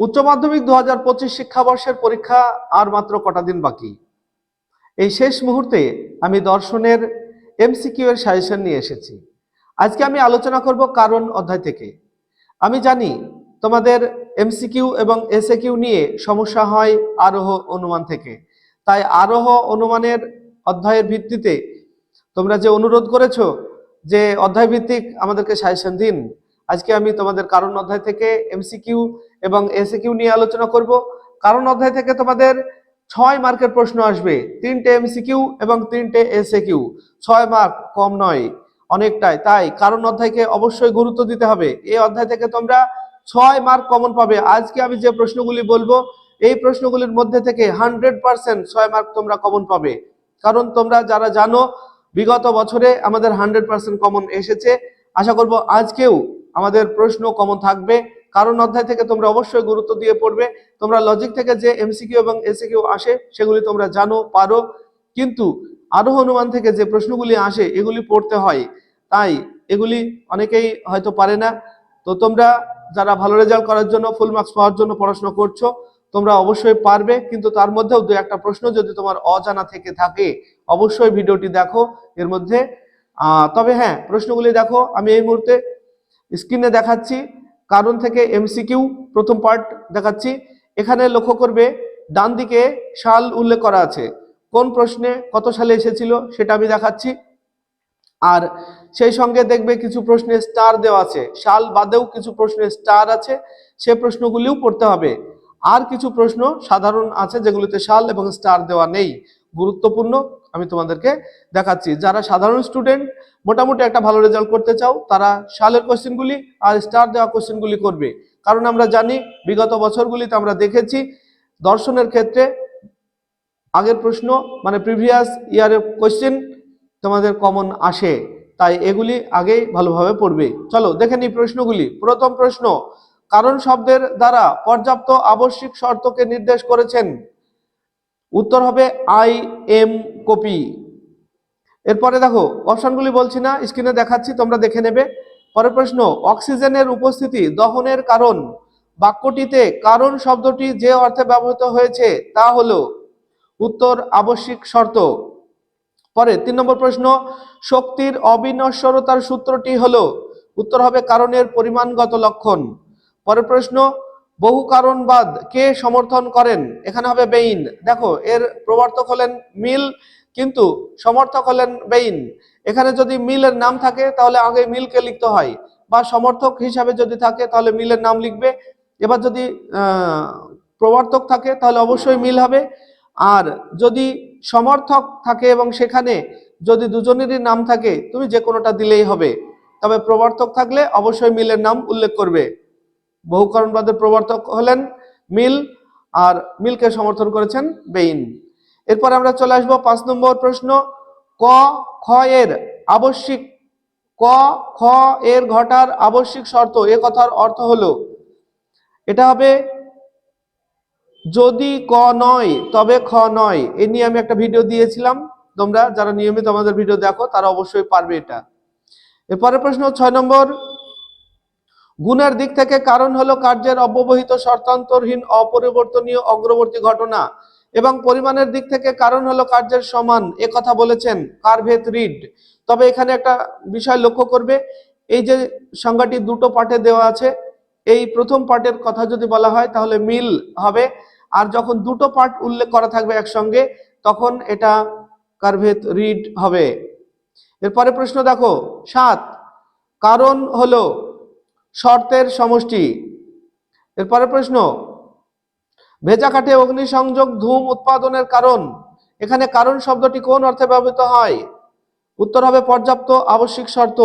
উচ্চ মাধ্যমিক দু হাজার পঁচিশ শিক্ষাবর্ষের পরীক্ষা আর মাত্র কটা দিন বাকি। এই শেষ মুহূর্তে আমি দর্শনের এমসিকিউ এর সাজেশন নিয়ে এসেছি। আজকে আমি আলোচনা করব কারণ অধ্যায় থেকে। আমি জানি তোমাদের এমসিকিউ এবং এসএকিউ নিয়ে সমস্যা হয় আরোহ অনুমান থেকে। তাই আরোহ অনুমানের অধ্যায়ের ভিত্তিতে তোমরা যে অনুরোধ করেছ যে অধ্যায় ভিত্তিক আমাদেরকে সাজেশন দিন। আজকে আমি তোমাদের কারণ অধ্যায় থেকে এমসিকিউ এবং এসএকিউ নিয়ে আলোচনা করব। কারণ অধ্যায় থেকে তোমাদের ছয় মার্কের প্রশ্ন আসবে। তিনটে এমসিকিউ এবং তিনটে এসএকিউ ছয় মার্ক কম নয়, অনেকটাই। তাই কারণ অধ্যায়কে অবশ্যই গুরুত্ব দিতে হবে। এই অধ্যায় থেকে তোমরা ছয় মার্ক কমন পাবে। আজকে আমি যে প্রশ্নগুলি বলব, এই প্রশ্নগুলির মধ্যে থেকে হান্ড্রেড পার্সেন্ট ছয় মার্ক তোমরা কমন পাবে। কারণ তোমরা যারা জানো, বিগত বছরে আমাদের হান্ড্রেড পার্সেন্ট কমন এসেছে। আশা করব আজকেও আমাদের প্রশ্ন কমন থাকবে। কারণ অধ্যায় থেকে তোমরা অবশ্যই গুরুত্ব দিয়ে পড়বে। তোমরা লজিক থেকে যে এমসিকিউ এবং এসিকিউ আসে, সেগুলি তোমরা জানো, পারো। কিন্তু আরোহ অনুমান থেকে যে প্রশ্নগুলি আসে, এগুলি পড়তে হয়। তাই এগুলি অনেকেই হয়তো পারে না। তো তোমরা যারা ভালো রেজাল্ট করার জন্য ফুল মার্কস পাওয়ার জন্য পড়াশোনা করছ, তোমরা অবশ্যই পারবে। কিন্তু তার মধ্যেও দু একটা প্রশ্ন যদি তোমার অজানা থেকে থাকে, অবশ্যই ভিডিওটি দেখো এর মধ্যে। তবে হ্যাঁ প্রশ্নগুলি দেখো। আমি এই মুহূর্তে স্ক্রিনে দেখাচ্ছি। কারণ থেকে এমসিকিউ প্রথম পার্ট দেখাচ্ছি। এখানে লক্ষ্য করবে, ডান দিকে সাল উল্লেখ করা আছে। কোন প্রশ্নে কত সালে এসেছিল সেটা আমি দেখাচ্ছি। আর সেই সঙ্গে দেখবে কিছু প্রশ্নে স্টার দেওয়া আছে। সাল বাদেও কিছু প্রশ্নে স্টার আছে, সে প্রশ্নগুলিও পড়তে হবে। আর কিছু প্রশ্ন সাধারণ আছে যেগুলিতে সাল এবং স্টার দেওয়া নেই। গুরুত্বপূর্ণ আমি তোমাদেরকে দেখাচ্ছি। যারা সাধারণ স্টুডেন্ট মোটামুটি একটা ভালো রেজাল্ট করতে চাও, তারা সালের কোশ্চেনগুলি আর স্টার দেওয়া কোশ্চেনগুলি করবে। কারণ আমরা জানি, বিগত বছরগুলিতে আমরা দেখেছি, দর্শনের ক্ষেত্রে আগের প্রশ্ন মানে প্রিভিয়াস ইয়ারের কোশ্চেন তোমাদের কমন আসে, তাই এগুলি আগেই ভালোভাবে পড়বে। চলো, দেখে নিই প্রশ্নগুলি। প্রথম প্রশ্ন, কারণ শব্দের দ্বারা পর্যাপ্ত আবশ্যিক শর্তকে নির্দেশ করেছেন উত্তর হবে আই এম কপি। এরপরে দেখো, অপশনগুলি বলছি না, স্ক্রিনে দেখাচ্ছি, তোমরা দেখে নেবে। পরের প্রশ্ন, অক্সিজেনের উপস্থিতি দহনের কারণ। বাক্যটিতে কারণ শব্দটি যে অর্থে ব্যবহৃত হয়েছে তা হলো উত্তর আবশ্যিক শর্ত। পরে তিন নম্বর প্রশ্ন, শক্তির অবিনশ্বরতার সূত্রটি হলো, উত্তর হবে কারণের পরিমাণগত লক্ষণ। পরের প্রশ্ন বহু কারণবাদ কে সমর্থন করেন? এখানে হবে বেইন। দেখো, এর প্রবর্তক হলেন মিল, কিন্তু সমর্থক হলেন বেইন। এখানে যদি মিলের নাম থাকে, তাহলে আগে মিলকে লিখতে হয়। বা সমর্থক হিসাবে যদি থাকে, তাহলে মিলের নাম লিখবে। এবার যদি প্রবর্তক থাকে, তাহলে অবশ্যই মিল হবে। আর যদি সমর্থক থাকে এবং সেখানে যদি দুজনেরই নাম থাকে, তুমি যে কোনোটা দিলেই হবে। তবে প্রবর্তক থাকলে অবশ্যই মিলের নাম উল্লেখ করবে। বহুকরণবাদের প্রবর্তক হলেন মিল আর মিলকে সমর্থন করেছেন বেইন। এরপর আমরা চলে আসব পাঁচ নম্বর প্রশ্ন, ক, খ এর আবশ্যিক, ক, খ এর ঘটার আবশ্যিক শর্ত, এ কথার অর্থ হলো, এটা হবে যদি ক নয়, তবে খ নয়। এ নিয়ে আমি একটা ভিডিও দিয়েছিলাম। তোমরা যারা নিয়মিত আমাদের ভিডিও দেখো, তারা অবশ্যই পারবে এটা। এরপরে প্রশ্ন, ছয় নম্বর গুণের দিক থেকে কারণ হলো কার্যের অব্যবহিত শর্তান্তরহীন, অপরিবর্তনীয়, অগ্রবর্তী ঘটনা এবং পরিমাণের দিক থেকে কারণ হলো কার্যের সমান। এ কথা বলেছেন কারভেত রিড। তবে এখানে একটা বিষয় লক্ষ্য করবে, এই যে সংজ্ঞাটি দুটো পার্টে দেওয়া আছে, এই প্রথম পার্টের কথা যদি বলা হয় তাহলে মিল হবে। আর যখন দুটো পার্ট উল্লেখ করা থাকবে একসঙ্গে, তখন এটা কারভেত রিড হবে। এরপরে প্রশ্ন দেখো, সাত, কারণ হলো শর্তের সমষ্টি। এরপরে প্রশ্ন, ভেজা কাঠে অগ্নিসংযোগ ধূম উৎপাদনের কারণ। এখানে কারণ শব্দটি কোন অর্থে ব্যবহৃত হয়? উত্তর হবে পর্যাপ্ত আবশ্যিক শর্ত।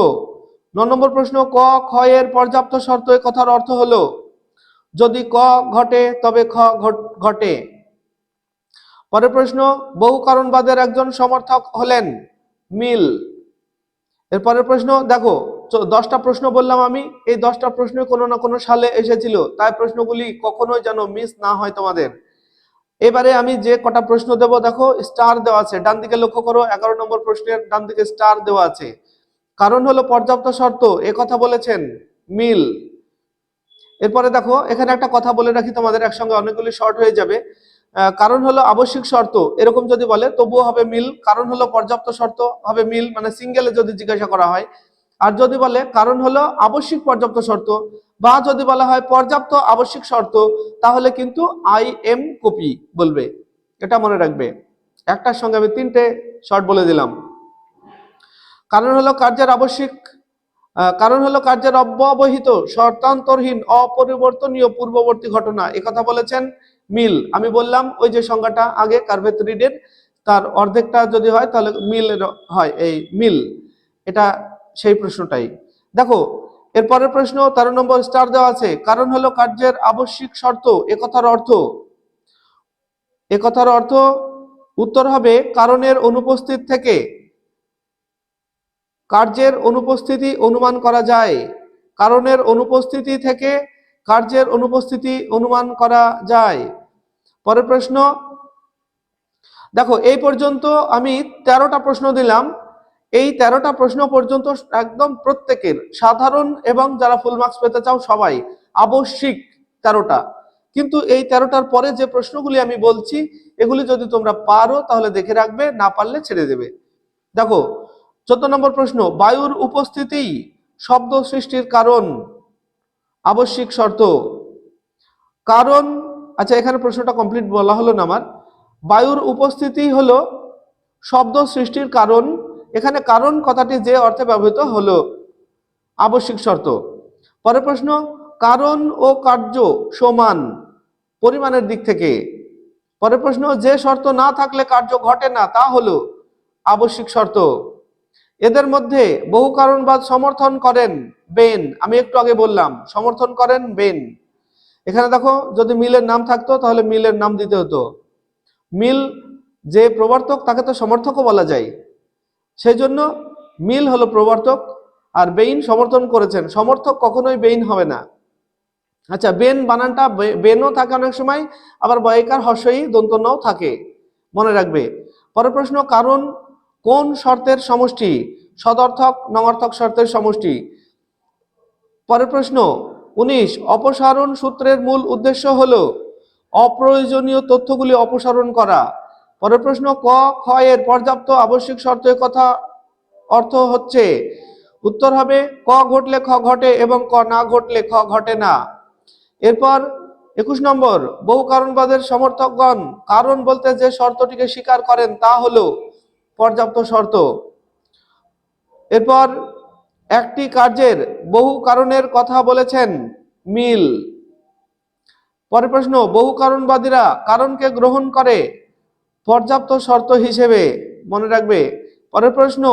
ন নম্বর প্রশ্ন, ক, খ এর পর্যাপ্ত শর্ত এ কথার অর্থ হলো, যদি ক ঘটে তবে খ ঘট- পরের প্রশ্ন, বহু কারণবাদের একজন সমর্থক হলেন মিল। এরপরের প্রশ্ন, দেখো দশটা প্রশ্ন বললাম আমি, এই দশটা প্রশ্ন কোনো না কোনো সালে এসেছিল, তাই প্রশ্নগুলি কখনোই যেন মিস না হয় তোমাদের। এবারে আমি যে কটা প্রশ্ন দেব, দেখো স্টার দেওয়া আছে। ডান দিকে লক্ষ্য করো, এগারো নম্বর প্রশ্নের ডান দিকে স্টার দেওয়া আছে। কারণ হলো পর্যাপ্ত শর্ত, এ কথা বলেছেন মিল। এরপরে দেখো, এখানে একটা কথা বলে রাখি তোমাদের, একসঙ্গে অনেকগুলি শর্ট হয়ে যাবে। কারণ হলো আবশ্যিক শর্ত, এরকম যদি বলে, তবুও হবে মিল। কারণ হলো পর্যাপ্ত শর্ত হবে মিল মানে সিঙ্গেলে যদি জিজ্ঞাসা করা হয় আর যদি বলে, কারণ হলো আবশ্যিক পর্যাপ্ত শর্ত, বা যদি বলা হয় পর্যাপ্ত আবশ্যিক শর্ত, তাহলে কিন্তু আই এম কপি বলবে। এটা মনে রাখবে। একটার সঙ্গে আমি তিনটে শর্ট বলে দিলাম। কারণ হলো কার্যের আবশ্যিক কারণ হলো কার্যের অব্যবহিত, শর্তান্তরহীন, অপরিবর্তনীয় পূর্ববর্তী ঘটনা। কথা বলেছেন মিল। আমি বললাম ওই যে সংজ্ঞাটা আগে কার্ভেত রিডের, তার অর্ধেকটা যদি হয়, তাহলে মিল হয়, এই মিল। এটা সেই প্রশ্নটাই। দেখো, এরপরের প্রশ্ন, তেরো নম্বর স্টার দেওয়া আছে, কারণ হলো কার্যের আবশ্যিক শর্ত একথার অর্থ। একথার অর্থ, উত্তর হবে কারণের অনুপস্থিত থেকে। কার্যের অনুপস্থিতি অনুমান করা যায়। কারণের অনুপস্থিতি থেকে কার্যের অনুপস্থিতি অনুমান করা যায়। পরের প্রশ্ন, দেখো, এই পর্যন্ত আমি তেরোটা প্রশ্ন দিলাম। এই তেরোটা প্রশ্ন পর্যন্ত একদম প্রত্যেকের, সাধারণ এবং যারা ফুল মার্কস পেতে চাও সবাই, আবশ্যিক তেরোটা। কিন্তু এই তেরোটার পরে যে প্রশ্নগুলি আমি বলছি, এগুলি যদি তোমরা পারো তাহলে দেখে রাখবে, না পারলে ছেড়ে দেবে। দেখো, চোদ্দ নম্বর প্রশ্ন, বায়ুর উপস্থিতি শব্দ সৃষ্টির কারণ। আবশ্যিক শর্ত। কারণ আচ্ছা এখানে প্রশ্নটা কমপ্লিট বলা হলো না আমার। বায়ুর উপস্থিতি হলো শব্দ সৃষ্টির কারণ। এখানে কারণ কথাটি যে অর্থে ব্যবহৃত হলো, আবশ্যিক শর্ত। পরের প্রশ্ন, কারণ ও কার্য সমান পরিমাণের দিক থেকে। পরের প্রশ্ন, যে শর্ত না থাকলে কার্য ঘটে না, তা হলো আবশ্যিক শর্ত। এদের মধ্যে বহু কারণবাদ সমর্থন করেন বেন। আমি একটু আগে বললাম, সমর্থন করেন বেন। এখানে দেখো, যদি মিলের নাম থাকতো, তাহলে মিলের নাম দিতে হতো। মিল যে প্রবর্তক, তাকে তো সমর্থকও বলা যায়। সেই জন্য মিল হলো প্রবর্তক আর বেইন সমর্থন করেছেন। সমর্থক কখনোই বেইন হবে না। আচ্ছা বেন বানানটা বেনও থাকে অনেক সময়, আবার বয়কার হর্ষই দন্তনও থাকে। মনে রাখবে। পরের প্রশ্ন, কারণ কোন শর্তের সমষ্টি? সদর্থক, নঙর্থক শর্তের সমষ্টি। পরের প্রশ্ন, উনিশ, অপসারণ সূত্রের মূল উদ্দেশ্য হলো অপ্রয়োজনীয় তথ্যগুলি অপসারণ করা। পরের প্রশ্ন, ক, খ এর পর্যাপ্ত আবশ্যিক শর্তের কথা অর্থ হচ্ছে, উত্তর হবে ক ঘটলে খ ঘটে এবং ক না ঘটলে খ ঘটে না। এরপর একুশ নম্বর, বহু কারণবাদের সমর্থকগণ কারণ বলতে যে শর্তটিকে স্বীকার করেন তা হলো পর্যাপ্ত শর্ত। এরপর একটি কার্যের বহু কারণের কথা বলেছেন মিল। পরের প্রশ্ন, বহু কারণবাদীরা কারণকে গ্রহণ করে পর্যাপ্ত শর্ত হিসেবে মনে রাখবে। পরের প্রশ্ন,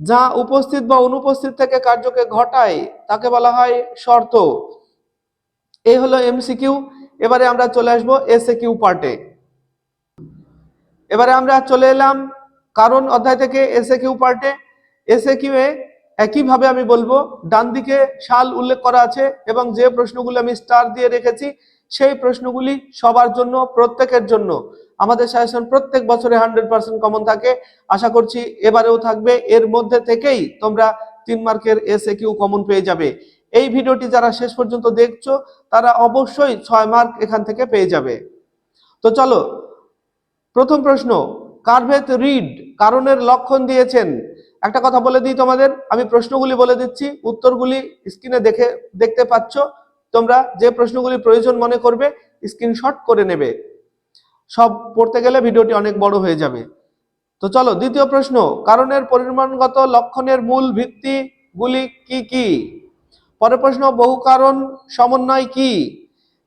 যা উপস্থিত বা অনুপস্থিত থেকে কার্যকে ঘটায়, তাকে বলা হয় শর্ত। এই হলো এমসিকিউ এবারে আমরা চলে আসব এসএ কিউ পার্টে এবারে আমরা চলে এলাম কারণ অধ্যায় থেকে এসএ কিউ পার্টে এসএ কিউ এ একইভাবে আমি বলব, ডান দিকে সাল উল্লেখ করা আছে এবং যে প্রশ্নগুলো আমি স্টার দিয়ে রেখেছি, সেই প্রশ্নগুলি সবার জন্য, প্রত্যেকের জন্য। আমাদের সাজেশন প্রত্যেক বছরে হান্ড্রেড পার্সেন্ট কমন থাকে। আশা করছি এবারেও থাকবে। এর মধ্যে থেকেই তোমরা তিন মার্কের এসএ কিউ কমন পেয়ে যাবে। এই ভিডিওটি যারা শেষ পর্যন্ত দেখছ, তারা অবশ্যই ছয় মার্ক এখান থেকে পেয়ে যাবে। তো চলো, প্রথম প্রশ্ন কার্ভেত রিড কারণের লক্ষণ দিয়েছেন। একটা কথা বলে দিই তোমাদের, আমি প্রশ্নগুলি বলে দিচ্ছি, উত্তরগুলি স্ক্রিনে দেখে, দেখতে পাচ্ছ। তোমরা যে প্রশ্নগুলি প্রয়োজন মনে করবে, স্ক্রিনশট করে নেবে। সব পড়তে গেলে ভিডিওটি অনেক বড় হয়ে যাবে। তো চলো, দ্বিতীয় প্রশ্ন, কারণের পরিমাণগত লক্ষণের মূল ভিত্তিগুলি কি কি? পরের প্রশ্ন, বহু কারণ সমন্বয় কি?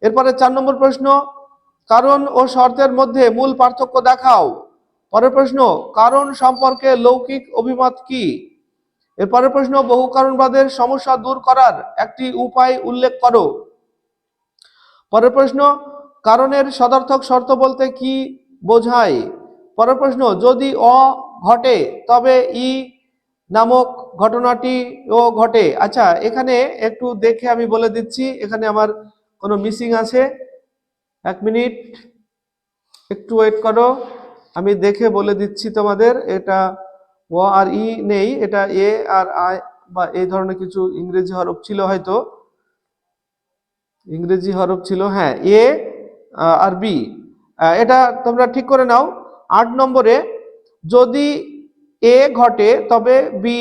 এরপরে চার নম্বর প্রশ্ন, কারণ ও শর্তের মধ্যে মূল পার্থক্য দেখাও। পরের প্রশ্ন, কারণ সম্পর্কে লৌকিক অভিমত কি? এরপরের প্রশ্ন, বহু কারণবাদের সমস্যা দূর করার একটি উপায় উল্লেখ করো। পরের প্রশ্ন কারণের সদর্থক শর্ত বলতে কি বোঝায়? পরের প্রশ্ন, যদি অ ঘটে, তবে ই নামক ঘটনাটি ও ঘটে। আচ্ছা এখানে একটু দেখে আমি বলে দিচ্ছি, এখানে আমার কোনো মিসিং আছে। এক মিনিট, একটু ওয়েট করো, আমি দেখে বলে দিচ্ছি তোমাদের, এটা ও আর ই নেই, এটা এ আর আই বা এই ধরনের কিছু ইংরেজি হরফ ছিল হয়তো। ইংরেজি হরফ ছিল হ্যাঁ এ আর বি এটা তোমরা ঠিক করে নাও। আট নম্বরে, যদি এ ঘটে, তবে বি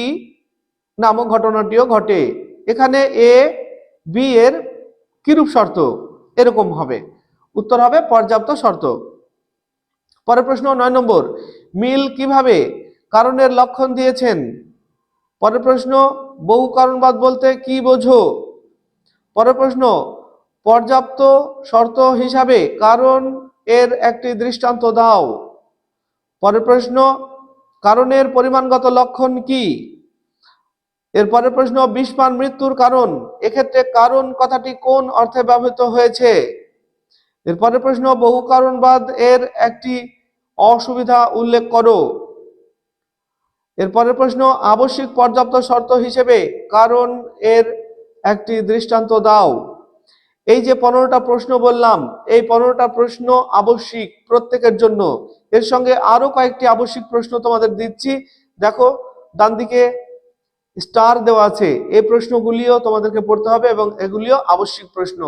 নামক ঘটনাটিও ঘটে। এখানে এ বি এর কিরূপ শর্ত? এরকম হবে। উত্তর হবে পর্যাপ্ত শর্ত। পরের প্রশ্ন, নয় নম্বর, মিল কীভাবে কারণের লক্ষণ দিয়েছেন? পরের প্রশ্ন, বহু কারণবাদ বলতে কি বোঝো? পরের প্রশ্ন পর্যাপ্ত শর্ত হিসাবে, কারণ এর একটি দৃষ্টান্ত দাও। পরের প্রশ্ন, কারণের পরিমাণগত লক্ষণ কি? এর পরের প্রশ্ন, বিষপান মৃত্যুর কারণ। এক্ষেত্রে কারণ কথাটি কোন অর্থে ব্যবহৃত হয়েছে? এর পরের প্রশ্ন, বহু কারণবাদ এর একটি অসুবিধা উল্লেখ করো। এর পরের প্রশ্ন, আবশ্যিক পর্যাপ্ত শর্ত হিসেবে কারণ এর একটি দৃষ্টান্ত দাও। এই যে পনেরোটা প্রশ্ন বললাম, এই পনেরোটা প্রশ্ন আবশ্যিক প্রত্যেকের জন্য। এর সঙ্গে আরও কয়েকটি আবশ্যিক প্রশ্ন তোমাদের দিচ্ছি। দেখো, ডান দিকে স্টার দেওয়া আছে। এই প্রশ্নগুলিও তোমাদেরকে পড়তে হবে এবং এগুলিও আবশ্যিক প্রশ্ন।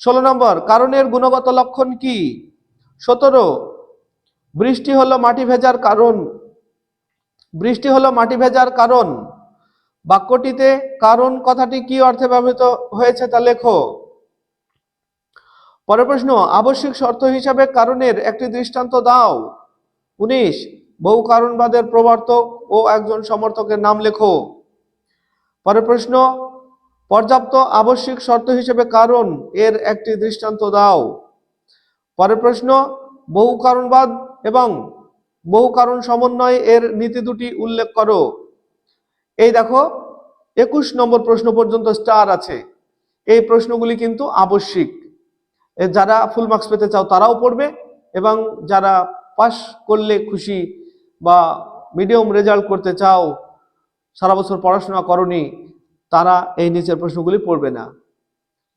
ষোলো নম্বর, কারণের গুণগত লক্ষণ কি? সতেরো, বৃষ্টি হলো মাটি ভেজার কারণ। বৃষ্টি হলো মাটি ভেজার কারণ। বাক্যটিতে কারণ কথাটি কি অর্থে ব্যবহৃত হয়েছে তা লেখো। পরের প্রশ্ন, আবশ্যিক শর্ত হিসাবে কারণের একটি দৃষ্টান্ত দাও। উনিশ, বহু কারণবাদের প্রবর্তক ও একজন সমর্থকের নাম লেখো। পরের প্রশ্ন, পর্যাপ্ত আবশ্যিক শর্ত হিসেবে কারণ এর একটি দৃষ্টান্ত দাও। পরের প্রশ্ন, বহু কারণবাদ এবং বহু কারণ সমন্বয় এর নীতি দুটি উল্লেখ করো। এই দেখো, একুশ নম্বর প্রশ্ন পর্যন্ত স্টার আছে। এই প্রশ্নগুলি কিন্তু আবশ্যিক। যারা ফুল মার্কস পেতে চাও তারাও পড়বে এবং যারা পাস করলে খুশি বা মিডিয়াম রেজাল্ট করতে চাও, সারা বছর পড়াশোনা করনি, তারা এই নিচের প্রশ্নগুলি পড়বে না।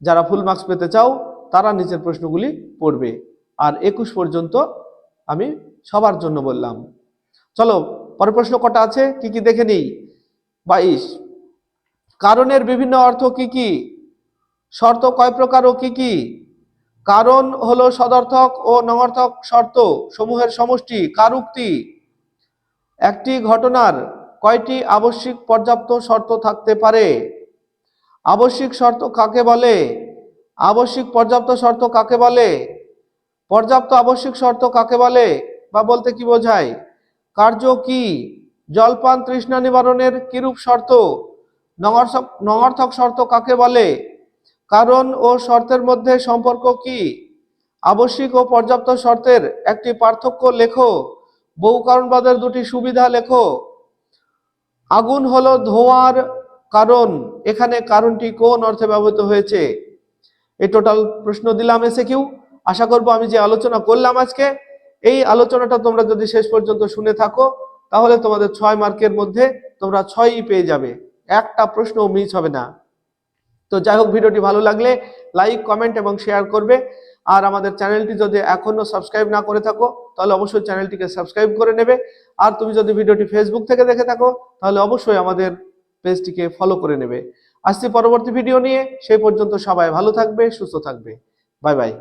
যারা ফুল মার্কস পেতে চাও, তারা নিচের প্রশ্নগুলি পড়বে। আর একুশ পর্যন্ত আমি সবার জন্য বললাম। চলো, পরের প্রশ্ন কটা আছে? কি কি দেখে নিই? বাইশ। কারণের বিভিন্ন অর্থ কি কি? শর্ত কয় প্রকার ও কি কি? কারণ হলো সদর্থক ও নঙর্থক শর্ত সমূহের সমষ্টি, কারুক্তি। একটি ঘটনার কয়টি আবশ্যিক পর্যাপ্ত শর্ত থাকতে পারে? আবশ্যিক শর্ত কাকে বলে? আবশ্যিক পর্যাপ্ত শর্ত কাকে বলে? পর্যাপ্ত আবশ্যিক শর্ত কাকে বলে? বা বলতে কি বোঝায়? কার্য কি? জলপান, তৃষ্ণা নিবারণের কিরূপ শর্ত? নঙর্থক শর্ত কাকে বলে? কারণ ও শর্তের মধ্যে সম্পর্ক কি? আবশ্যিক ও পর্যাপ্ত শর্তের একটি পার্থক্য লেখো। বহু কারণবাদের দুটি সুবিধা লেখো। আগুন হলো ধোঁয়ার কারণ। এখানে কারণটি কোন অর্থে ব্যবহৃত হয়েছে? এই টোটাল প্রশ্ন দিলাম এসে কিউ আশা করব আমি যে আলোচনা করলাম আজকে, এই আলোচনাটা তোমরা যদি শেষ পর্যন্ত শুনে থাকো, তাহলে তোমাদের ছয় মার্কের মধ্যে তোমরা ছয়ই পেয়ে যাবে। একটা প্রশ্ন মিস হবে না। তো যাই হোক, ভিডিওটি ভালো লাগলে লাইক কমেন্ট এবং শেয়ার করবে। আর আমাদের চ্যানেলটি যদি এখনও সাবস্ক্রাইব না করে থাকো, তাহলে অবশ্যই চ্যানেলটিকে সাবস্ক্রাইব করে নেবে। আর তুমি যদি ভিডিওটি ফেসবুক থেকে দেখে থাকো, তাহলে অবশ্যই আমাদের পেজটিকে ফলো করে নেবে। আসছি পরবর্তী ভিডিও নিয়ে। সেই পর্যন্ত সবাই ভালো থাকবে, সুস্থ থাকবে। Bye bye